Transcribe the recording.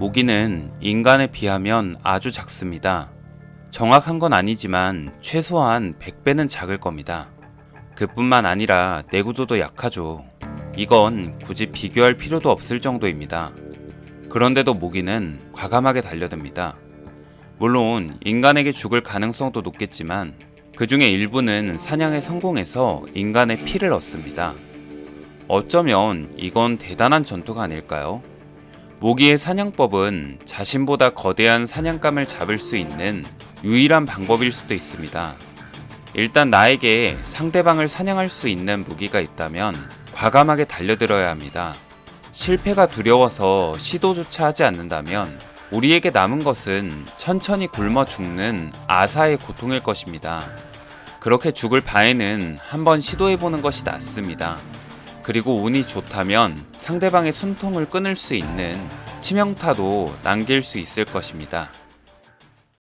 모기는 인간에 비하면 아주 작습니다. 정확한 건 아니지만 최소한 100배는 작을 겁니다. 그뿐만 아니라 내구도도 약하죠. 이건 굳이 비교할 필요도 없을 정도입니다. 그런데도 모기는 과감하게 달려듭니다. 물론 인간에게 죽을 가능성도 높겠지만 그 중에 일부는 사냥에 성공해서 인간의 피를 얻습니다. 어쩌면 이건 대단한 전투가 아닐까요? 모기의 사냥법은 자신보다 거대한 사냥감을 잡을 수 있는 유일한 방법일 수도 있습니다. 일단 나에게 상대방을 사냥할 수 있는 무기가 있다면 과감하게 달려들어야 합니다. 실패가 두려워서 시도조차 하지 않는다면 우리에게 남은 것은 천천히 굶어 죽는 아사의 고통일 것입니다. 그렇게 죽을 바에는 한번 시도해보는 것이 낫습니다. 그리고 운이 좋다면 상대방의 숨통을 끊을 수 있는 치명타도 남길 수 있을 것입니다.